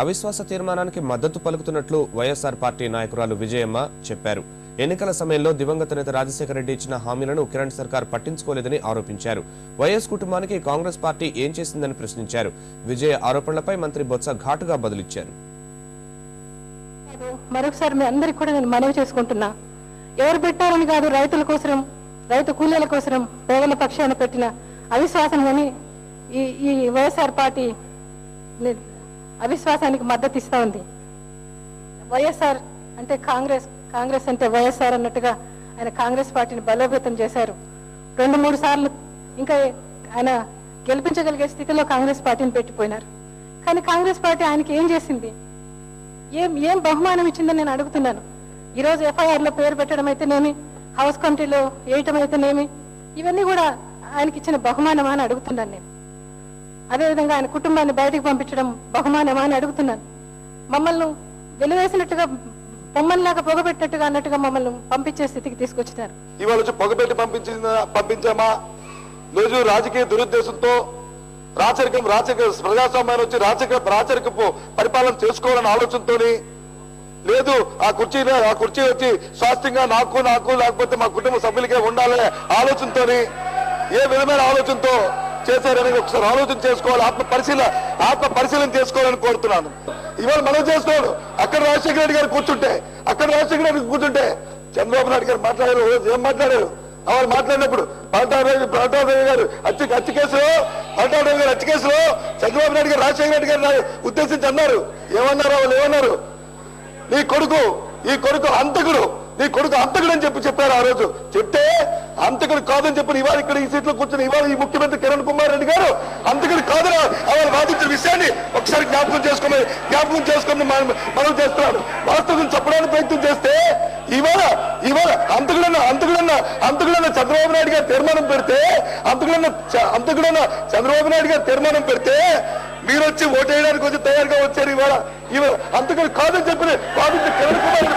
అవిశ్వాస తీర్మానానికి మద్దతు పలుకుతున్నట్లు వైఎస్ఆర్ పార్టీ నాయకురాలు విజయమ్మ చెప్పారు. ఎన్నికల సమయంలో దివంగత నేత రాజశేఖర రెడ్డి ఇచ్చిన హామీలను కిరణ్ సర్కార్ పట్టించుకోలేదని ఆరోపించారు. వైఎస్ కుటుంబానికి కాంగ్రెస్ పార్టీ ఏం చేసిందని ప్రశ్నించారు. విజయ ఆరోపణలపై మంత్రి బొత్స ఘాటుగా బదులిచ్చారు. మరొకసారి మీ అందరికి కూడా నేను మనవి చేసుకుంటున్నా. ఎవరు పెట్టారని కాదు రైతుల కోసం రైతు కూలీల కోసం పేదల పక్షాన పెట్టిన అవిశ్వాసం అని ఈ ఈ వైఎస్ఆర్ పార్టీ అవిశ్వాసానికి మద్దతు ఇస్తూ ఉంది. వైఎస్ఆర్ అంటే కాంగ్రెస్ కాంగ్రెస్ అంటే వైఎస్ఆర్ అన్నట్టుగా ఆయన కాంగ్రెస్ పార్టీని బలోపేతం చేశారు. రెండు మూడు సార్లు ఇంకా ఆయన గెలిపించగలిగే స్థితిలో కాంగ్రెస్ పార్టీని పెట్టిపోయినారు. కానీ కాంగ్రెస్ పార్టీ ఆయనకి ఏం చేసింది? ఏం ఏం బహుమానం ఇచ్చిందని నేను అడుగుతున్నాను. ఈరోజు ఎఫ్ఐఆర్లో పేరు పెట్టడం అయితేనేమి హౌస్ కమిటీలో వేయటం అయితేనేమి ఇవన్నీ కూడా ఆయనకి ఇచ్చిన బహుమానమా అని అడుగుతున్నాను నేను. అదేవిధంగా ఆయన కుటుంబాన్ని బయటకు పంపించడం బహుమానమా అని అడుగుతున్నాను. మమ్మల్ని వెలివేసినట్టుగా పొమ్మల్లాగా పొగబెట్టినట్టుగా అన్నట్టుగా మమ్మల్ని పంపించే స్థితికి తీసుకొచ్చినారు ఇవాళ వచ్చి పొగపెట్టి పంపించిన పంపించామా? రోజు రాజకీయ దురుద్దేశంతో రాచరికం రాచరిక ప్రజాస్వామ్యాన్ని వచ్చి రాచరిక రాచరికపు పరిపాలన చేసుకోవాలనే ఆలోచనతోని లేదు ఆ కుర్చీ ఆ కుర్చీ వచ్చి స్వాస్థ్యంగా నాకు నాకు లేకపోతే మా కుటుంబ సభ్యులకే ఉండాలనే ఆలోచనతో ఏ విధమైన ఆలోచనతో చేశారని ఒకసారి ఆలోచన చేసుకోవాలి ఆత్మ పరిశీలన ఆత్మ పరిశీలన చేసుకోవాలని కోరుతున్నాను. ఇవాళ మనం చేసుకోడు అక్కడ రాజశేఖర రెడ్డి గారు కూర్చుంటే అక్కడ రాజశేఖర రెడ్డి కూర్చుంటే చంద్రబాబు నాయుడు గారు మాట్లాడారు ఏం మాట్లాడారు? వాళ్ళు మాట్లాడినప్పుడు పల్టారావు పల్టారావు గారు హత్య హత్య కేసులో పల్టారావు గారు హత్య కేసులో చంద్రబాబు నాయుడు గారు రాజశేఖర రెడ్డి గారు ఉద్దేశించి అన్నారు. ఏమన్నారు? వాళ్ళు ఏమన్నారు? నీ కొడుకు ఈ కొడుకు హంతకుడు నీ కొడుకు అంతకుడు అని చెప్పి చెప్పారు ఆ రోజు. చెప్తే అంతకుడు కాదని చెప్పి ఇవాళ ఇక్కడ ఈ సీట్లో కూర్చొని ఇవాళ ఈ ముఖ్యమంత్రి కిరణ్ కుమార్ రెడ్డి గారు అంతకుడు కాదని వాళ్ళు వాదించిన విషయాన్ని ఒకసారి జ్ఞాపకం చేసుకోమని జ్ఞాపకం చేసుకుని మనం చేస్తున్నాడు. వాస్తవం చెప్పడానికి ప్రయత్నం చేస్తే ఇవాళ ఇవాళ అంతకుడన్న అంతకుడన్న అంతకుడన్న చంద్రబాబు నాయుడు గారు తీర్మానం పెడితే అంతకుడన్న అంతకుడన్న చంద్రబాబు నాయుడు గారు తీర్మానం పెడితే మీరు వచ్చి ఓటేయడానికి వచ్చి తయారుగా వచ్చారు ఇవాళ. ఇవాళ అంతకుడు కాదని చెప్పి వాది కిరణ్ కుమార్